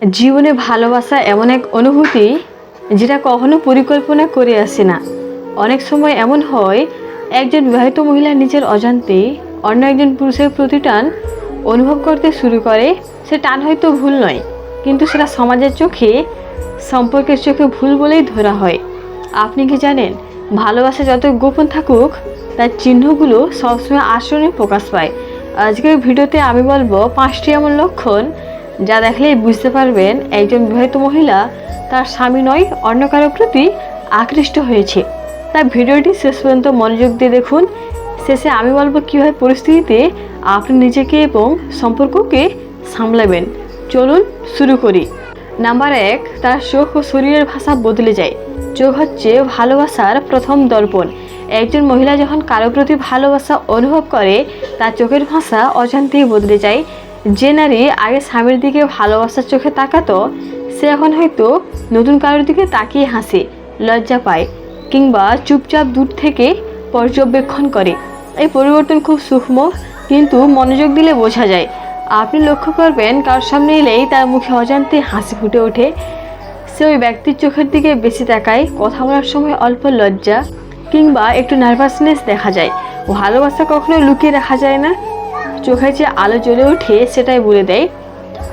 জীবনে ভালোবাসা এমন এক অনুভূতি যেটা কখনো পরিকল্পনা করে আসে না। অনেক সময় এমন হয়, একজন বিবাহিত মহিলা নিজের অজান্তে অন্য একজন পুরুষের প্রতি টান অনুভব করতে শুরু করে। সে টান হয়তো ভুল নয়, কিন্তু সেটা সমাজের চোখে, সম্পর্কের চোখে ভুল বলেই ধরা হয়। আপনি কি জানেন, ভালোবাসা যত গোপন থাকুক, তার চিহ্নগুলো সবসময় আচরণে প্রকাশ পায়। আজকের ভিডিওতে আমি বলব পাঁচটি এমন লক্ষণ যা দেখলেই বুঝতে পারবেন একজন বিবাহিত মহিলা তার স্বামী নয়, অন্য কারোর প্রতি আকৃষ্ট হয়েছে। তাই ভিডিওটি শেষ পর্যন্ত মনোযোগ দিয়ে দেখুন। শেষে আমি বলব কীভাবে পরিস্থিতিতে আপনি নিজেকে এবং সম্পর্ককে সামলাবেন। চলুন শুরু করি। নাম্বার এক, তার চোখ ও শরীরের ভাষা বদলে যায়। চোখ হচ্ছে ভালোবাসার প্রথম দর্পণ। একজন মহিলা যখন কারও প্রতি ভালোবাসা অনুভব করে, তার চোখের ভাষা অজান্তেই বদলে যায়। যে নারী আগে স্বামীর দিকে ভালোবাসার চোখে তাকাতো, সে এখন হয়তো নতুন কারোর দিকে তাকিয়ে হাসে, লজ্জা পায়, কিংবা চুপচাপ দূর থেকে পর্যবেক্ষণ করে। এই পরিবর্তন খুব সূক্ষ্ম, কিন্তু মনোযোগ দিলে বোঝা যায়। আপনি লক্ষ্য করবেন, কারোর সামনে এলেই তার মুখে অজান্তে হাসি ফুটে ওঠে। সে ওই ব্যক্তির চোখের দিকে বেশি তাকায়, কথা বলার সময় অল্প লজ্জা, কিংবা একটু নার্ভাসনেস দেখা যায়। ভালোবাসা কখনো লুকিয়ে রাখা যায় না। চোখে যে আলো জ্বলে ওঠে সেটাই বলে দেয়।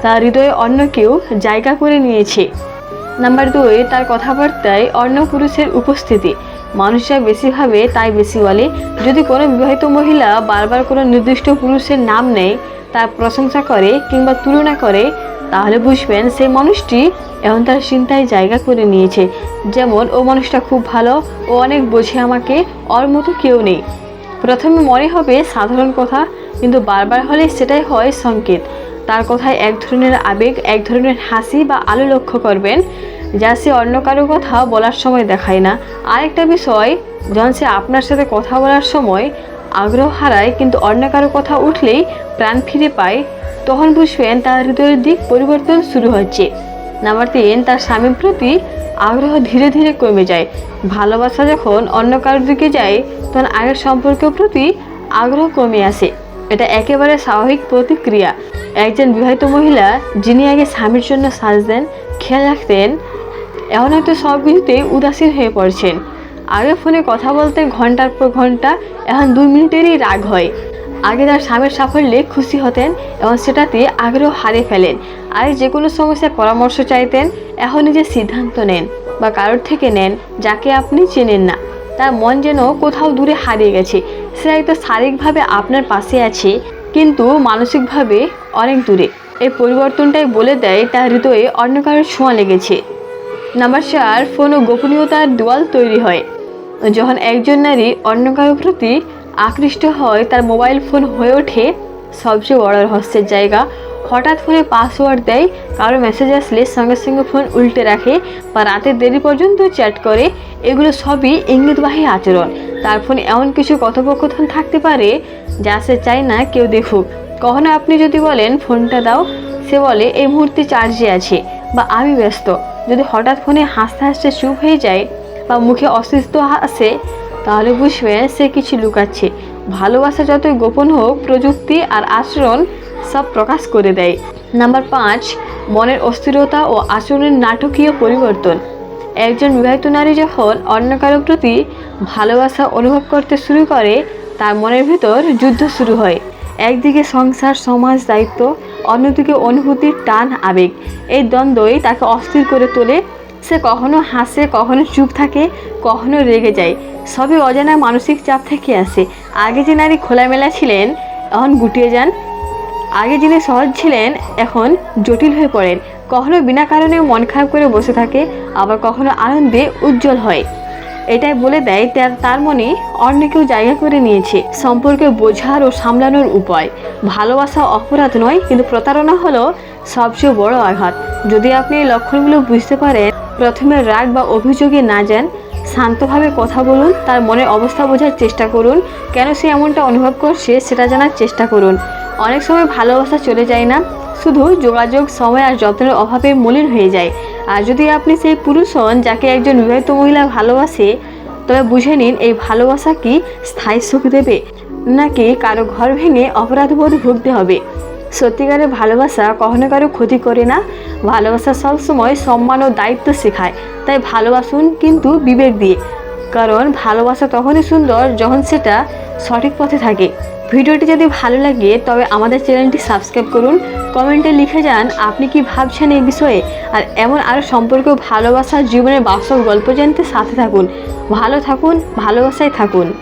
তার হৃদয়ে অন্য কেউ জায়গা করে নিয়েছে। নাম্বার দুই, তার কথাবার্তায় অন্য পুরুষের উপস্থিতি। মানুষরা বেশিভাবে তাই বেশি বলে। যদি কোনো বিবাহিত মহিলা বারবার কোনো নির্দিষ্ট পুরুষের নাম নেয়, তার প্রশংসা করে কিংবা তুলনা করে, তাহলে বুঝবেন সেই মানুষটি এখন তার চিন্তায় জায়গা করে নিয়েছে। যেমন, ও মানুষটা খুব ভালো, ও অনেক বোঝে আমাকে, ওর মতো কেউ নেই। প্রথমে মনে হবে সাধারণ কথা কিন্তু বারবার হলে সেটাই হয় সংকেত। তার কথায় এক ধরনের আবেগ, এক ধরনের হাসি বা আলো লক্ষ্য করবেন, যা সে অন্য কারও কথা বলার সময় দেখায় না। আরেকটা বিষয়, যখন সে আপনার সাথে কথা বলার সময় আগ্রহ হারায় কিন্তু অন্য কারও কথা উঠলেই প্রাণ ফিরে পায়, তখন বুঝবেন তার হৃদয়ের দিক পরিবর্তন শুরু হচ্ছে। নাম্বার তিন, তার স্বামীর প্রতি আগ্রহ ধীরে ধীরে কমে যায়। ভালোবাসা যখন অন্য কারোর দিকে যায়, তখন আগের সম্পর্কের প্রতি আগ্রহ কমে আসে। এটা একেবারে স্বাভাবিক প্রতিক্রিয়া। একজন বিবাহিত মহিলা যিনি আগে স্বামীর জন্য সাজতেন খেয়াল রাখতেন, এখন হয়তো সব কিছুতেই উদাসীন হয়ে পড়ছেন। আগে ফোনে কথা বলতেন ঘণ্টার পর ঘণ্টা, এখন দুই মিনিটেরই রাগ হয়। আগে তার স্বামীর সাফল্যে খুশি হতেন এবং সেটাতে আগ্রহ হারিয়ে ফেলেন। আর যে কোনো সমস্যার পরামর্শ চাইতেন, এখন নিজের সিদ্ধান্ত নেন বা কারোর থেকে নেন, যাকে আপনি চেনেন না। তার মন যেন কোথাও দূরে হারিয়ে গেছে। সে হয়তো শারীরিকভাবে আপনার পাশে আছে, কিন্তু মানসিকভাবে অনেক দূরে। এই পরিবর্তনটাই বলে দেয় তার হৃদয়ে অন্য কারোর ছোঁয়া লেগেছে। নাম্বার চার, ফোন ও গোপনীয়তার দেওয়াল তৈরি হয়। যখন একজন নারী অন্য কারোর প্রতি আকৃষ্ট হয়, তার মোবাইল ফোন হয়ে ওঠে সবচেয়ে বড় রহস্যের জায়গা। হঠাৎ ফোনে পাসওয়ার্ড দেয়, কারও মেসেজ আসলে সঙ্গে সঙ্গে ফোন উল্টে রাখে বা রাতের দেরি পর্যন্ত চ্যাট করে। এগুলো সবই ইঙ্গিতবাহী আচরণ। তার ফোনে এমন কিছু কথোপকথন থাকতে পারে যা সে চায় না কেউ দেখুক। কখনো আপনি যদি বলেন ফোনটা দাও, সে বলে, এই মুহূর্তে চার্জে আছে বা আমি ব্যস্ত। যদি হঠাৎ ফোনে হাসতে হাসতে চুপ হয়ে যায় বা মুখে অসুস্থ আসে তাহলে বুঝবে সে কিছু লুকাচ্ছে। ভালোবাসা যতই গোপন হোক, প্রযুক্তি আর আচরণ সব প্রকাশ করে দেয়। নাম্বার পাঁচ, মনের অস্থিরতা ও আচরণের নাটকীয় পরিবর্তন। একজন বিবাহিত নারী যখন অন্য কারও প্রতি ভালোবাসা অনুভব করতে শুরু করে, তার মনের ভিতর যুদ্ধ শুরু হয়। একদিকে সংসার, সমাজ, দায়িত্ব, অন্যদিকে অনুভূতির টান, আবেগ। এই দ্বন্দ্বই তাকে অস্থির করে তোলে। সে কখনো হাসে, কখনো চুপ থাকে, কখনো রেগে যায়। সবই অজানা মানসিক চাপ থেকে আসে। আগে যে নারী খোলামেলা ছিলেন, এখন গুটিয়ে যান। আগে যিনি সহজ ছিলেন, এখন জটিল হয়ে পড়েন। কখনো বিনা কারণে মন খারাপ করে বসে থাকে, আবার কখনো আনন্দে উজ্জ্বল হয়। এটাই বলে দেয় তার মনে অন্য কেউ জায়গা করে নিয়েছে, সম্পর্কে বোঝার ও সামলানোর উপায়। ভালোবাসা অপরাধ নয়, কিন্তু প্রতারণা হলো সবচেয়ে বড় আঘাত। যদি আপনি এই লক্ষণগুলো বুঝতে পারেন, প্রথমে রাগ বা অভিযোগে না যান, শান্তভাবে কথা বলুন, তার মনের অবস্থা বোঝার চেষ্টা করুন, কেন সে এমনটা অনুভব করছে সেটা জানার চেষ্টা করুন। অনেক সময় ভালোবাসা চলে যায় না। শুধু যোগাযোগ, সময় আর যত্নের অভাবে মলিন হয়ে যায়। আর যদি আপনি সেই পুরুষ হন যাকে একজন বিবাহিত মহিলা ভালোবাসে, তবে বুঝে নিন এই ভালোবাসা কি স্থায়ী সুখ দেবে, নাকি কারও ঘর ভেঙে অপরাধবোধ ভুগতে হবে। সত্যিকারের ভালোবাসা কখনো কারও ক্ষতি করে না। ভালোবাসা সবসময় সম্মান ও দায়িত্ব শেখায়। তাই ভালোবাসুন কিন্তু বিবেক দিয়ে। কারণ ভালোবাসা তখনই সুন্দর যখন সেটা সঠিক পথে থাকে। ভিডিওটি যদি ভালো লাগে, তবে আমাদের চ্যানেলটি সাবস্ক্রাইব করুন। কমেন্টে লিখে যান আপনি কি ভাবছেন এই বিষয়ে? আর এমন আরও সম্পর্ক, ভালোবাসা, জীবনের বাস্তব গল্প জানতে সাথে থাকুন। ভালো থাকুন, ভালোবাসায় থাকুন।